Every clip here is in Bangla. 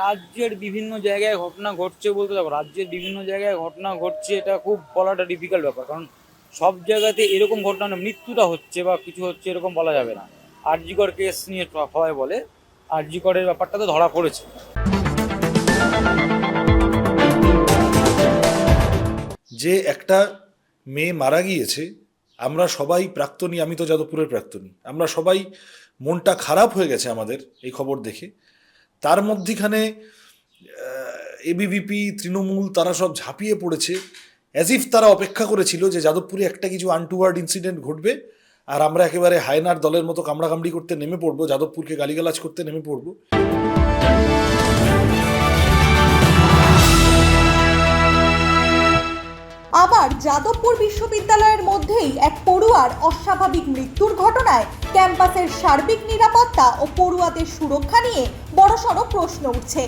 রাজ্যের বিভিন্ন জায়গায় ঘটনা ঘটছে বলতে দেখো রাজ্যের বিভিন্ন জায়গায় ঘটনা ঘটছে, এটা খুব বলাটা ডিফিকাল্ট ব্যাপার। কারণ সব জায়গাতে এরকম ঘটনা মৃত্যুটা হচ্ছে বা কিছু হচ্ছে এরকম বলা যাবে না। আরজিকর কেস নিয়ে সবাই বলে। আরজিকরের ব্যাপারটা তো ধরা পড়েছে। যে একটা মেয়ে মারা গিয়েছে, আমরা সবাই প্রাক্তনী, আমি তো যাদবপুরের প্রাক্তনী। আমরা সবাই মনটা খারাপ হয়ে গেছে আমাদের এই খবর দেখে। তার মধ্যেখানে এবিভিপি তৃণমূল, তারা সব ঝাঁপিয়ে পড়েছে অ্যাজ ইফ তারা অপেক্ষা করেছিল যে যাদবপুরে একটা কিছু আনটুয়ার্ড ইনসিডেন্ট ঘটবে, আর আমরা একেবারে হায়নার দলের মতো কামড়াকামড়ি করতে নেমে পড়ব, যাদবপুরকে গালিগালাজ করতে নেমে পড়ব। আবার যাদবপুর বিশ্ববিদ্যালয়ের মধ্যেই এক পড়ুয়ার অস্বাভাবিক মৃত্যুর ঘটনায় ক্যাম্পাসের সার্বিক নিরাপত্তা ও পড়ুয়াদের সুরক্ষা নিয়ে বড়সড় প্রশ্ন উঠছে।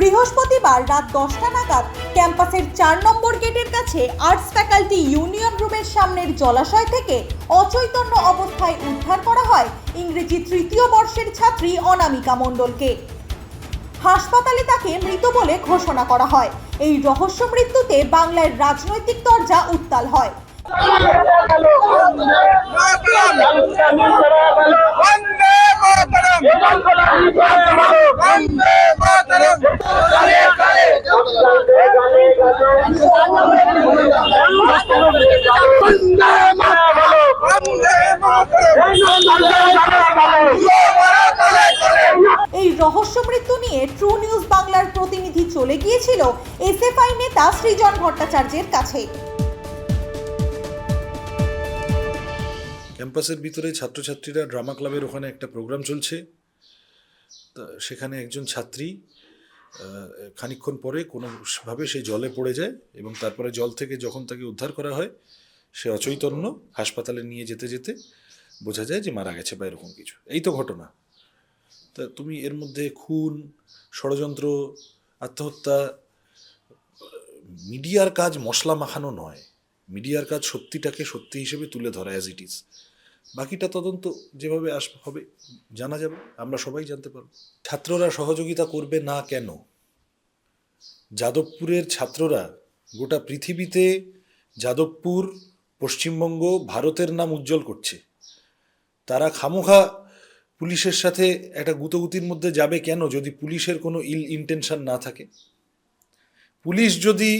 বৃহস্পতিবার রাত দশটা নাগাদ ক্যাম্পাসের চার নম্বর গেটের কাছে আর্টস ফ্যাকাল্টি ইউনিয়ন রুমের সামনের জলাশয় থেকে অচৈতন্য অবস্থায় উদ্ধার করা হয় ইংরেজি তৃতীয় বর্ষের ছাত্রী অনামিকা মণ্ডলকে। হাসপাতালে তাকে মৃত বলে ঘোষণা করা হয়। এই রহস্য মৃত্যুতে বাংলার রাজনৈতিক দরজা উত্তাল হয়। রহস্য মৃত্যু নিয়ে ট্রু নিউজ বাংলার প্রতিনিধি চলে গিয়েছিল এসএফআই নেতা সৃজন ভট্টাচার্যের কাছে। ক্যাম্পাসের ভিতরে ছাত্রছাত্রীরা ড্রামা ক্লাবের ওখানে একটা প্রোগ্রাম চলছে। সেখানে একজন ছাত্রী আহ, খানিকক্ষণ পরে কোনোভাবে সে জলে পড়ে যায় এবং তারপরে জল থেকে যখন তাকে উদ্ধার করা হয় সে অচৈতন্য হাসপাতালে নিয়ে যেতে যেতে বোঝা যায় যে মারা গেছে বা এরকম কিছু। এই তো ঘটনা। তা তুমি এর মধ্যে খুন, ষড়যন্ত্র, আত্মহত্যা, মিডিয়ার কাজ মশলা মাখানো নয়। মিডিয়ার কাজ সত্যিটাকে সত্যি হিসেবে তুলে ধরা অ্যাজ ইট ইজ বাকিটা তদন্ত যেভাবে আস, হবে, জানা যাবে, আমরা সবাই জানতে পারব। ছাত্ররা সহযোগিতা করবে না কেন? যাদবপুরের ছাত্ররা গোটা পৃথিবীতে যাদবপুর, পশ্চিমবঙ্গ, ভারতের নাম উজ্জ্বল করছে। তারা খামোখা পুলিশের সাথে একটা গুতগুতির মধ্যে যাবে কেন যদি পুলিশের কোনো ইল ইন্টেনশন না থাকে? পুলিশ যদি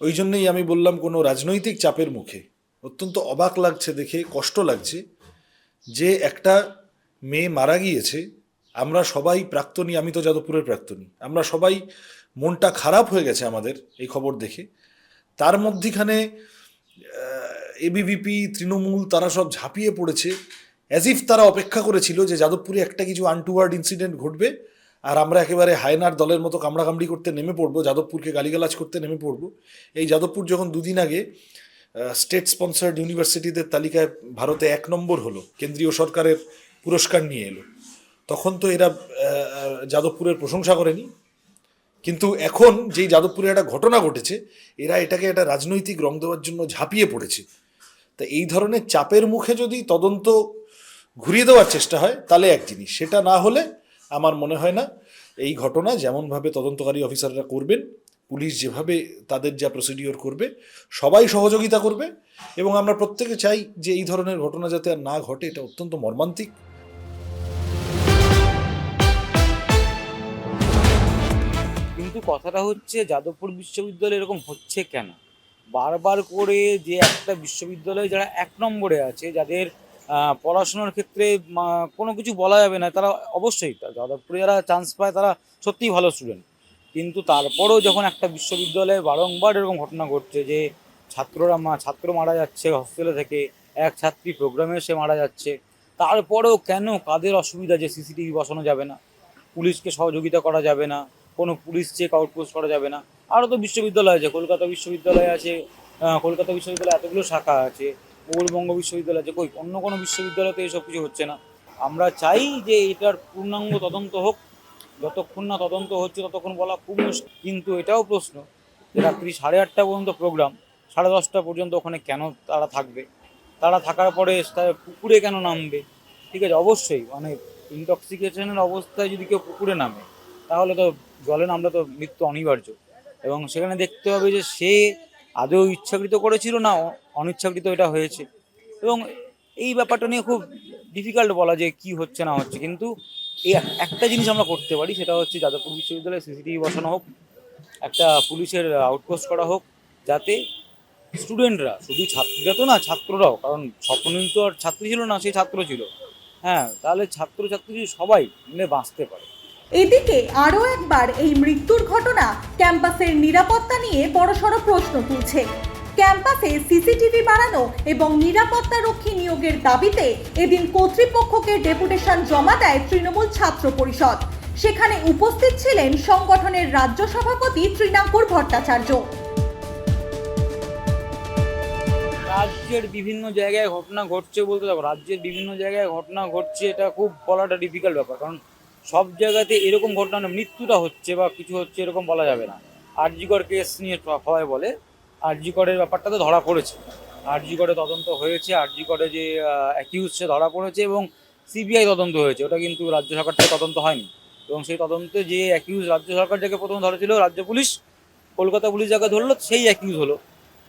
ওই জন্যই আমি বললাম কোনো রাজনৈতিক চাপের মুখে, অত্যন্ত অবাক লাগছে দেখে, কষ্ট লাগছে যে একটা মেয়ে মারা গিয়েছে, আমরা সবাই প্রাক্তনী, আমি তো যাদবপুরের প্রাক্তনী, আমরা সবাই মনটা খারাপ হয়ে গেছে আমাদের এই খবর দেখে। তার মধ্যেখানে এবিভিপি তৃণমূল, তারা সব ঝাঁপিয়ে পড়েছে। অ্যাজ ইফ তারা অপেক্ষা করেছিল যে যাদবপুরে একটা কিছু আনটুয়ার্ড ইনসিডেন্ট ঘটবে, আর আমরা একেবারে হায়নার দলের মতো কামড়াকামড়ি করতে নেমে পড়ব, যাদবপুরকে গালিগালাজ করতে নেমে পড়ব। এই যাদবপুর যখন দুদিন আগে স্টেট স্পন্সার্ড ইউনিভার্সিটিদের তালিকায় ভারতে এক নম্বর হলো, কেন্দ্রীয় সরকারের পুরস্কার নিয়ে এলো, তখন তো এরা যাদবপুরের প্রশংসা করেনি। কিন্তু এখন যেই যাদবপুরে একটা ঘটনা ঘটেছে, এরা এটাকে একটা রাজনৈতিক রং দেওয়ার জন্য ঝাঁপিয়ে পড়েছে। তা এই ধরনের চাপের মুখে যদি তদন্ত ঘুরিয়ে দেওয়ার চেষ্টা হয়, তাহলে এক জিনিস। সেটা না হলে আমার মনে হয় না এই ঘটনা যেমনভাবে তদন্তকারী অফিসাররা করবেন, পুলিশ যেভাবে তাদের যা প্রসিডিওর করবে, সবাই সহযোগিতা করবে এবং আমরা প্রত্যেকে চাই যে এই ধরনের ঘটনা যাতে আর না ঘটে, এটা অত্যন্ত মর্মান্তিক। কিন্তু কথাটা হচ্ছে, যাদবপুর বিশ্ববিদ্যালয় এরকম হচ্ছে কেন? বারবার করে যে একটা বিশ্ববিদ্যালয়ে যারা এক নম্বরে আছে, যাদের পড়াশোনার ক্ষেত্রে কোনো কিছু বলা যাবে না। তারা অবশ্যই যাদবপুরে যারা চান্স পায়, তারা সত্যিই ভালো স্টুডেন্ট কিন্তু তারপরেও যখন একটা বিশ্ববিদ্যালয়ে বারংবার এরকম ঘটনা ঘটছে যে, ছাত্ররা মা, ছাত্র মারা যাচ্ছে হস্টেলে থেকে, এক ছাত্রী প্রোগ্রামে সে মারা যাচ্ছে, তারপরেও কেন, কাদের অসুবিধা যে সিসিটিভি বসানো যাবে না? পুলিশকে সহযোগিতা করা যাবে না, কোনো পুলিশ চেক আউটপোস্ট করা যাবে না? আরও তো বিশ্ববিদ্যালয় আছে, কলকাতা বিশ্ববিদ্যালয় আছে কলকাতা বিশ্ববিদ্যালয়ে এতগুলো শাখা আছে। পূর্ববঙ্গ বিশ্ববিদ্যালয় আছে কই, অন্য কোনো বিশ্ববিদ্যালয়তে এসব কিছু হচ্ছে না। আমরা চাই যে এটার পূর্ণাঙ্গ তদন্ত হোক, যতক্ষণ না তদন্ত হচ্ছে ততক্ষণ বলা খুব মুশকিল। কিন্তু এটাও প্রশ্ন যে রাত্রি সাড়ে আটটা পর্যন্ত প্রোগ্রাম সাড়ে দশটা পর্যন্ত ওখানে কেন তারা থাকবে? তারা থাকার পরে পুকুরে কেন নামবে? ঠিক আছে, অবশ্যই মানে ইনটক্সিকেশনের অবস্থায় যদি কেউ পুকুরে নামে, তাহলে তো জলে নামলে তো মৃত্যু অনিবার্য। এবং সেখানে দেখতে হবে যে সে আদৌ ইচ্ছাকৃত করেছিল না অনিচ্ছাকৃত এটা হয়েছে। এবং এই ব্যাপারটা নিয়ে খুব ডিফিকাল্ট বলা যে কি হচ্ছে না হচ্ছে। কিন্তু এই এক- একটা জিনিস আমরা করতে পারি, সেটা হচ্ছে যাদবপুর বিশ্ববিদ্যালয়ে সিসিটিভি বসানো হোক, একটা পুলিশের আউটপোস্ট করা হোক, যাতে স্টুডেন্টরা শুধু ছাত্রীরা তো না, ছাত্ররাও, কারণ স্বপ্নিল তো আর ছাত্রী ছিল না, সে ছাত্র ছিল। হ্যাঁ তাহলে ছাত্র ছাত্রী সবাই মিলে বাঁচতে পারে। এদিকে আরও একবার এই মৃত্যুর ঘটনা ক্যাম্পাসের নিরাপত্তা নিয়ে বড়সড় প্রশ্ন তুলছে। ক্যাম্পাসে সিসিটিভি বাড়ানো এবং নিরাপত্তা রক্ষী নিয়োগের দাবিতে এদিন কর্তৃপক্ষকে ডেপুটেশন জমা দেয় তৃণমূল ছাত্র পরিষদ। সেখানে উপস্থিত ছিলেন সংগঠনের রাজ্য সভাপতি তৃণাঙ্কুর ভট্টাচার্য। রাজ্যের বিভিন্ন জায়গায় ঘটনা ঘটছে বলতে দেখো, রাজ্যের বিভিন্ন জায়গায় ঘটনা ঘটছে, এটা খুব বলাটা ডিফিকাল্ট ব্যাপার। কারণ সব জায়গাতে এরকম ঘটনা মৃত্যুটা হচ্ছে বা কিছু হচ্ছে এরকম বলা যাবে না। আরজিকর কেস নিয়ে সবাই বলে। আরজিকরের ব্যাপারটা তো ধরা পড়েছে। আরজি করে তদন্ত হয়েছে, আরজি করে যে অ্যাকিউজ সে ধরা পড়েছে এবং সিবিআই তদন্ত হয়েছে। ওটা কিন্তু রাজ্য সরকার থেকে তদন্ত হয়নি। এবং সেই তদন্তে যে অ্যাকিউজ রাজ্য সরকার যাকে প্রথম ধরেছিল, রাজ্য পুলিশ, কলকাতা পুলিশ যাকে ধরলো, সেই অ্যাকিউজ হলো।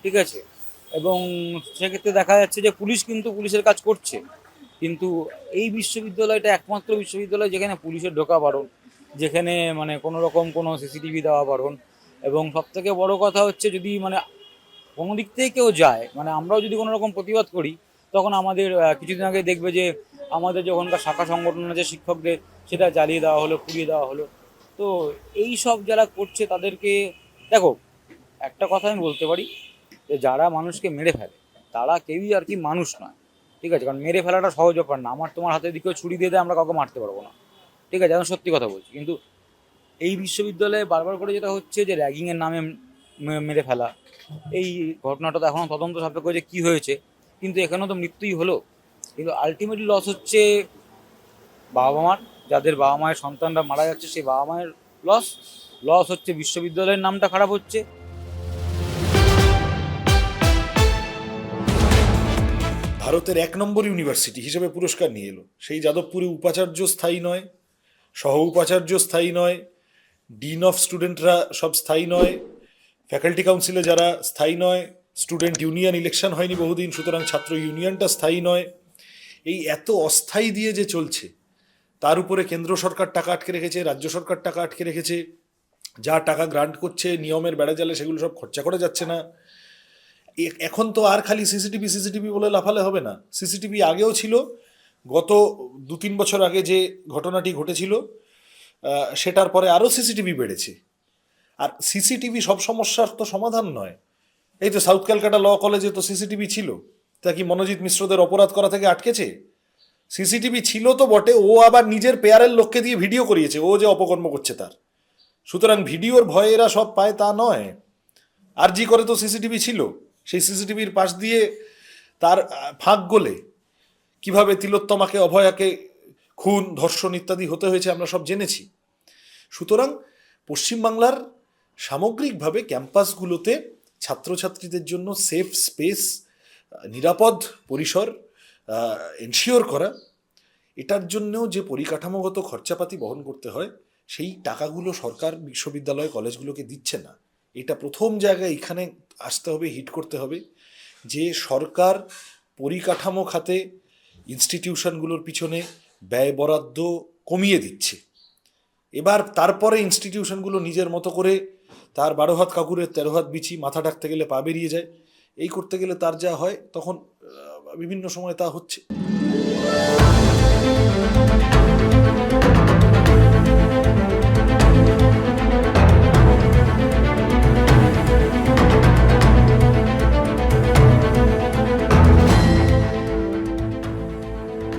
ঠিক আছে? এবং সেক্ষেত্রে দেখা যাচ্ছে যে পুলিশ কিন্তু পুলিশের কাজ করছে। কিন্তু এই বিশ্ববিদ্যালয়টা একমাত্র বিশ্ববিদ্যালয় যেখানে পুলিশের ঢোকা বারণ, যেখানে মানে কোনো রকম কোনো সিসিটিভি দেওয়া বারণ। এবং সব থেকে বড় কথা হচ্ছে যদি মানে কোনো দিক থেকে কেউ যায় মানে আমরাও যদি কোনো রকম প্রতিবাদ করি, তখন আমাদের কিছুদিন আগে দেখবে যে আমাদের যখনকার শাখা সংগঠন আছে শিক্ষকদের, সেটা জ্বালিয়ে দেওয়া হলো, পুড়িয়ে দেওয়া হলো। তো এই সব যারা করছে তাদেরকে, দেখো, একটা কথা আমি বলতে পারি, যে যারা মানুষকে মেরে ফেলে, তারা কেউই আর কি মানুষ নয়, ঠিক আছে? কারণ মেরে ফেলাটা সহজ ব্যাপার না, আমার তোমার হাতের দিকেও ছুরি দিয়ে দেয়, আমরা কাউকে মারতে পারব না, ঠিক আছে? আমি সত্যি কথা বলছি। কিন্তু এই বিশ্ববিদ্যালয়ে বারবার করে যেটা হচ্ছে যে র্যাগিংয়ের নামে মেরে ফেলা। এই ঘটনাটা তো এখনও তদন্ত সাপেক্ষ যে কী হয়েছে, কিন্তু এখানেও তো মৃত্যুই হলো। কিন্তু আলটিমেটলি লস হচ্ছে বাবা মার, যাদের বাবা মায়ের সন্তানরা মারা যাচ্ছে, সেই বাবা মায়ের লস লস হচ্ছে বিশ্ববিদ্যালয়ের নামটা খারাপ হচ্ছে। ভারতের এক নম্বর ইউনিভার্সিটি হিসেবে পুরস্কার নিয়ে এলো। সেই যাদবপুরে উপাচার্য স্থায়ী নয় সহ উপাচার্য স্থায়ী নয়, ডিন অফ স্টুডেন্টরা সব স্থায়ী নয় ফ্যাকাল্টি কাউন্সিলে যারা স্থায়ী নয়, স্টুডেন্ট ইউনিয়ন ইলেকশন হয়নি বহুদিন, সুতরাং ছাত্র ইউনিয়নটা স্থায়ী নয়। এই এত অস্থায়ী দিয়ে যে চলছে, তার উপরে কেন্দ্র সরকার টাকা আটকে রেখেছে, রাজ্য সরকার টাকা আটকে রেখেছে, যা টাকা গ্রান্ট করছে, নিয়মের বেড়া জালে সেগুলো সব খরচা করে যাচ্ছে না। এখন তো আর খালি সিসিটিভি সিসিটিভি বলে লাফালে হবে না। সিসিটিভি আগেও ছিল, গত দু তিন বছর আগে যে ঘটনাটি ঘটেছিল সেটার পরে আরও সিসিটিভি বেড়েছে। আর সিসিটিভি সব সমস্যার তো সমাধান নয়। এই তো সাউথ ক্যালকাটা ল কলেজে তো সিসিটিভি ছিল। তা কি মনোজিৎ মিশ্রদের অপরাধ করা থেকে আটকেছে? সিসিটিভি ছিল তো বটে, ও আবার নিজের পেয়ারের লোককে দিয়ে ভিডিও করিয়েছে, ও যে অপকর্ম করছে তার। সুতরাং ভিডিওর ভয়ে এরা সব পায় তা নয়। আর জি করে তো সিসিটিভি ছিল, সেই সিসিটিভির পাশ দিয়ে তার ফাঁক গোলে। কীভাবে তিলোত্তমাকে, অভয়াকে খুন, ধর্ষণ ইত্যাদি হতে হয়েছে আমরা সব জেনেছি। সুতরাং পশ্চিমবাংলার সামগ্রিকভাবে ক্যাম্পাসগুলোতে ছাত্রছাত্রীদের জন্য সেফ স্পেস নিরাপদ পরিসর এনশিওর করা, এটার জন্যও যে পরিকাঠামোগত খরচাপাতি বহন করতে হয়, সেই টাকাগুলো সরকার বিশ্ববিদ্যালয় কলেজগুলোকে দিচ্ছে না। এটা প্রথম জায়গায় এখানে আসতে হবে হিট করতে হবে যে সরকার পরিকাঠামো খাতে ইনস্টিটিউশনগুলোর পিছনে ব্যয় বরাদ্দ কমিয়ে দিচ্ছে। এবার তারপরে ইনস্টিটিউশনগুলো নিজের মতো করে তার বারো হাত কাকুরের তেরো হাত বিছি মাথা ঢাকতে গেলে পা বেরিয়ে যায়। এই করতে গেলে তার যা হয়, তখন বিভিন্ন সময় তা হচ্ছে।